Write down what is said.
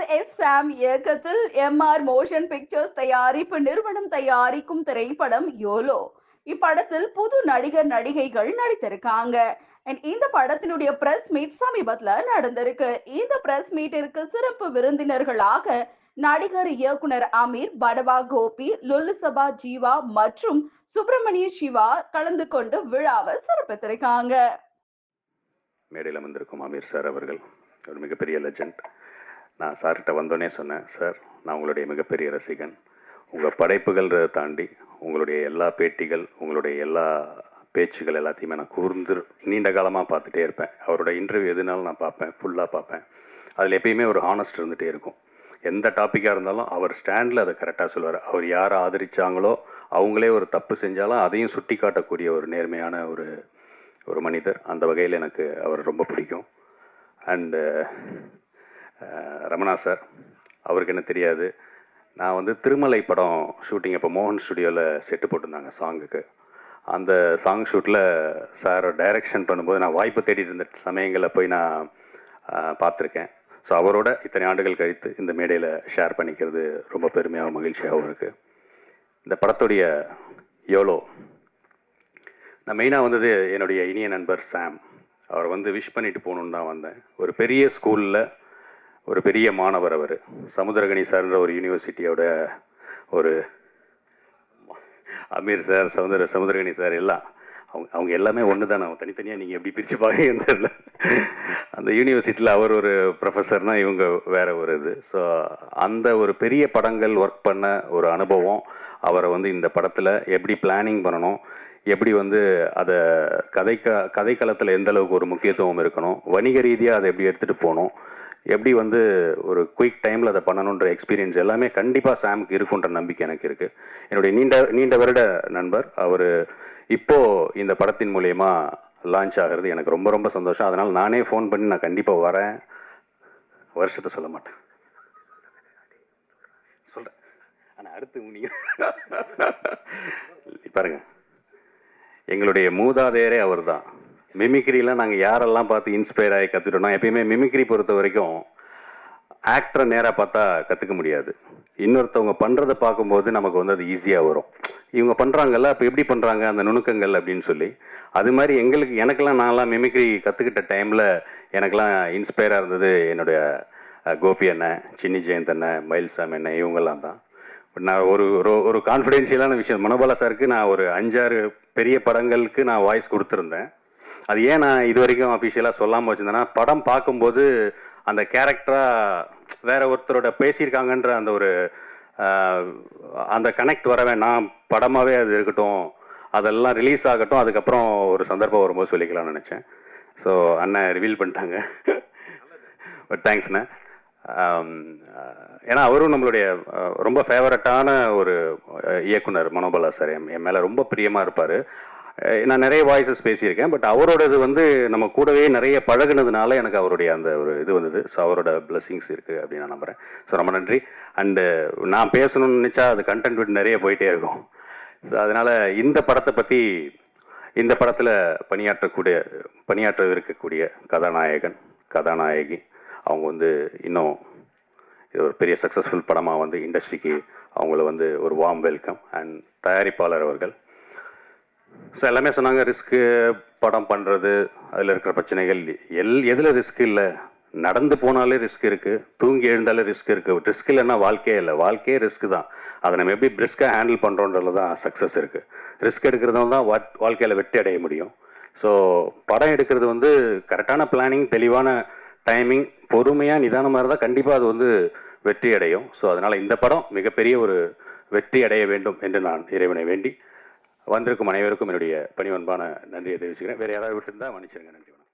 R S சாம் இயக்கத்தில் M R motion pictures தயாரிப்பு நிறுவனம் தயாரிக்கும் திரைப்படம் யோலோ. இப்படத்தில் புது நடிகர் நடிகைகள் நடித்திருக்காங்க. And இந்த படத்தினுடைய பிரஸ் மீட் சமீபத்துல நடந்திருக்கு. இந்த பிரஸ் மீட்டிற்கு சிறப்பு விருந்தினர்களாக நடிகர் இயக்குனர் அமீர் படவா கோபி லுல்லுசபா ஜீவா மற்றும் சுப்பிரமணிய சிவா கலந்து கொண்டு விழாவை சிறப்பித்திருக்காங்க. மேடையில் வந்திருக்கும் அமீர் சார் அவர்கள் ஒரு மிகப்பெரிய லெஜண்ட் நான் சார்கிட்ட வந்தோடனே சொன்னேன் சார் நான் உங்களுடைய மிகப்பெரிய ரசிகன். உங்கள் படைப்புகள் தாண்டி உங்களுடைய எல்லா பேட்டிகள் உங்களுடைய எல்லா பேச்சுகள் எல்லாத்தையுமே நான் கூர்ந்து நீண்ட காலமாக பார்த்துட்டே இருப்பேன். அவரோட இன்டர்வியூ எதுனாலும் நான் பார்ப்பேன் ஃபுல்லாக பார்ப்பேன். அதில் எப்பயுமே ஒரு ஹானஸ்ட் இருந்துகிட்டே இருக்கும். எந்த டாப்பிக்காக இருந்தாலும் அவர் ஸ்டாண்டில் அதை கரெக்டாக சொல்லுவார். அவர் யாரை ஆதரித்தாங்களோ அவங்களே ஒரு தப்பு செஞ்சாலும் அதையும் சுட்டி காட்டக்கூடிய ஒரு நேர்மையான ஒரு ஒரு மனிதர். அந்த வகையில் எனக்கு அவர் ரொம்ப பிடிக்கும். அண்டு ரமணா சார் அவருக்கு என்ன தெரியாது. நான் வந்து திருமலை படம் ஷூட்டிங் அப்போ மோகன் ஸ்டுடியோவில் செட்டு போட்டிருந்தாங்க சாங்குக்கு அந்த சாங் ஷூட்டில் சார் டைரக்ஷன் பண்ணும்போது நான் வாய்ப்பு தேடிட்டு இருந்த சமயங்களில் போய் நான் பார்த்துருக்கேன். ஸோ அவரோட இத்தனை ஆண்டுகள் கழித்து இந்த மேடையில் ஷேர் பண்ணிக்கிறது ரொம்ப பெருமையாகவும் மகிழ்ச்சியாகவும் இருக்குது இந்த படத்துடைய யோலோ நான் மெயினாக வந்தது என்னுடைய இனிய நண்பர் சாம் அவர் வந்து விஷ் பண்ணிட்டு போகணுன்னு தான் வந்தேன். ஒரு பெரிய ஸ்கூலில் ஒரு பெரிய மாணவர் அவர். சமுத்திரகணி சார்ன்ற ஒரு யூனிவர்சிட்டியோட ஒரு அமீர் சார் சமுதிர சமுதிரகணி சார் எல்லாம் அவங்க அவங்க எல்லாமே ஒன்று தான் அவங்க தனித்தனியாக நீங்கள் எப்படி பிரித்து பார்க்கறீங்கன்னு தெரியல. அந்த யூனிவர்சிட்டியில் அவர் ஒரு ப்ரொஃபஸர்னா இவங்க வேற ஒரு இது. ஸோ அந்த ஒரு பெரிய படங்கள் ஒர்க் பண்ண ஒரு அனுபவம் அவரை வந்து இந்த படத்தில் எப்படி பிளானிங் பண்ணணும் எப்படி வந்து அதை கதைக்க கதைக்களத்தில் எந்த அளவுக்கு ஒரு முக்கியத்துவம் இருக்கணும் வணிக ரீதியாக அதை எப்படி எடுத்துகிட்டு போகணும் எப்படி வந்து ஒரு குயிக் டைமில் அதை பண்ணணுன்ற எக்ஸ்பீரியன்ஸ் எல்லாமே கண்டிப்பாக சாமுக்கு இருக்குன்ற நம்பிக்கை எனக்கு இருக்குது என்னுடைய நீண்ட நீண்ட வருட நண்பர் அவர் இப்போ இந்த படத்தின் மூலயமா லான்ச் ஆகிறது எனக்கு ரொம்ப ரொம்ப சந்தோஷம். அதனால் நானே ஃபோன் பண்ணி நான் கண்டிப்பாக வரேன். வருஷத்தை சொல்ல மாட்டேன். சொல்கிறேன் ஆனால் அடுத்து நீங்கள் பாருங்கள் எங்களுடைய மூதாதையரே அவர் தான் மிமிக்ரிலாம் நாங்கள் யாரெல்லாம் பார்த்து இன்ஸ்பயர் ஆகி கற்றுட்டோம்னா எப்பயுமே மிமிக்ரி பொறுத்த வரைக்கும் ஆக்டரை நேராக பார்த்தா கற்றுக்க முடியாது. இன்னொருத்தவங்க பண்ணுறதை பார்க்கும்போது நமக்கு வந்து அது ஈஸியாக வரும். இவங்க பண்ணுறாங்கல்ல அப்போ எப்படி பண்ணுறாங்க அந்த நுணுக்கங்கள் அப்படின்னு சொல்லி. அது மாதிரி எங்களுக்கு எனக்கெல்லாம் நான்லாம் மிமிக்ரி கற்றுக்கிட்ட டைமில் எனக்கெல்லாம் இன்ஸ்பயராக இருந்தது என்னுடைய கோபி அண்ணன் சின்னி ஜெயந்த் அண்ணன் மயில்சாமி அண்ணன் இவங்கெல்லாம் தான். நான் ஒரு ஒரு- ஒரு கான்ஃபிடென்ஷியலான விஷயம். மனோபாலா சாருக்கு நான் ஒரு அஞ்சாறு பெரிய படங்களுக்கு நான் வாய்ஸ் கொடுத்துருந்தேன். அது ஏன் நான் இது வரைக்கும் அஃபிஷியலாக சொல்லாமல் வச்சுருந்தேன்னா படம் பார்க்கும்போது அந்த கேரக்டராக வேற ஒருத்தரோட பேசியிருக்காங்கன்ற அந்த ஒரு அந்த கனெக்ட் வர வேணாம் படமாகவே அது இருக்கட்டும் அதெல்லாம் ரிலீஸ் ஆகட்டும் அதுக்கப்புறம் ஒரு சந்தர்ப்பம் வரும்போது சொல்லிக்கலாம்னு நினச்சேன். ஸோ அண்ணன் ரிவீல் பண்ணிட்டாங்க. பட் தேங்க்ஸ்ண்ணே ஏன்னா அவரும் நம்மளுடைய ரொம்ப ஃபேவரட்டான ஒரு இயக்குனர் மனோபாலா சார். என் மேலே ரொம்ப பிரியமாக இருப்பார். நான் நிறைய வாய்ஸஸ் பேசியிருக்கேன் பட் அவரோட இது வந்து நம்ம கூடவே நிறைய பழகுனதுனால எனக்கு அவருடைய அந்த ஒரு இது வந்தது. ஸோ அவரோட பிளஸ்ஸிங்ஸ் இருக்குது அப்படின்னு நான் நம்புகிறேன் ஸோ ரொம்ப நன்றி. அண்டு நான் பேசணும்னு நினச்சா அது கண்டென்ட் விட்டு நிறைய போயிட்டே இருக்கும். ஸோ அதனால் இந்த படத்தை பற்றி இந்த படத்தில் பணியாற்றக்கூடிய பணியாற்ற இருக்கக்கூடிய கதாநாயகன் கதாநாயகி அவங்க வந்து இன்னும் இது ஒரு பெரிய சக்ஸஸ்ஃபுல் படமாக வந்து இண்டஸ்ட்ரிக்கு அவங்கள வந்து ஒரு வார்ம் வெல்கம் அண்ட் தயாரிப்பாளர் அவர்கள். ஸோ எல்லாமே சொன்னாங்க ரிஸ்க்கு படம் பண்ணுறது அதில் இருக்கிற பிரச்சனைகள் எல் எதில் ரிஸ்க் இல்லை. நடந்து போனாலே ரிஸ்க் இருக்குது தூங்கி எழுந்தாலே ரிஸ்க் இருக்குது ரிஸ்க் இல்லைன்னா வாழ்க்கையே இல்லை. வாழ்க்கையே ரிஸ்க் தான். அதை நம்ம எப்படி பிரிஸ்காக ஹேண்டில் பண்ணுறோன்றதுல தான் சக்ஸஸ் இருக்குது ரிஸ்க் எடுக்கிறதும் தான் வாட் வாழ்க்கையில் வெற்றி அடைய முடியும். ஸோ படம் எடுக்கிறது வந்து கரெக்டான பிளானிங் தெளிவான டைமிங் பொறுமையாக நிதானமாக இருந்தால் கண்டிப்பாக அது வந்து வெற்றி அடையும். ஸோ அதனால் இந்த படம் மிகப்பெரிய ஒரு வெற்றி அடைய வேண்டும் என்று நான் இறைவனை வேண்டி வந்திருக்கும் அனைவருக்கும் என்னுடைய பணிவன்பான நன்றியை தெரிவிச்சுக்கிறேன். வேறு யாராவது விட்டுருந்தா மன்னிச்சிருங்க நன்றி வணக்கம்.